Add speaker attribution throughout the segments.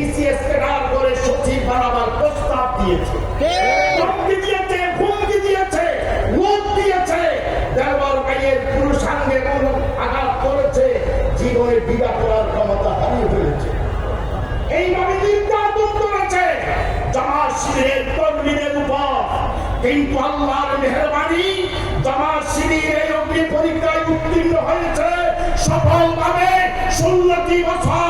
Speaker 1: BCS cadre করে সচিব বানাবার প্রস্তাব দিয়েছে। ধমকি দিয়েছে হুমকি দিয়েছে লোক দিয়েছে। দেওয়ার ভাইয়ের পুরুষাঙ্গে আঘাত করেছে জীবনে বিদা করার ক্ষমতা হারিয়ে ফেলেছে। এইভাবে নির্যাতন করেছে জামাত শিবিরের কর্মীদের উপর। কিন্তু আল্লাহর মেহরবানি জামাত শিবির এই অগ্নি পরীক্ষায় উত্তীর্ণ হয়েছে সফলভাবে ষোলোটি বছর।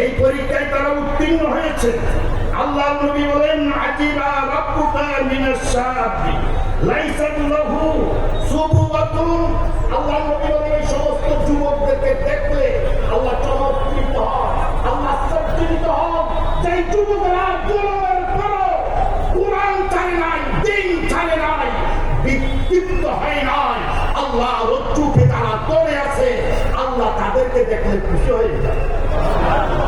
Speaker 1: এই পরীক্ষায় তারা উত্তীর্ণ হয়েছে। আল্লাহ নবী বলেন আজিবা রাব্বুকা মিনাশ শাআবি লাইসা লাহু সুবুওয়াতুন আল্লাহ নবী বলেন, এই সমস্ত যুবকদেরকে দেখলে আল্লাহ চমৎকৃত হন, আল্লাহ সজ্জিত হন। যে যুবকরা জন্মের পরও কোরআন ছাড়ে নাই, দিন ছাড়ে নাই, বিক্ষিপ্ত হয় নাই, আল্লাহ রজ্জুকে দেখলে খুশি হয়ে যায়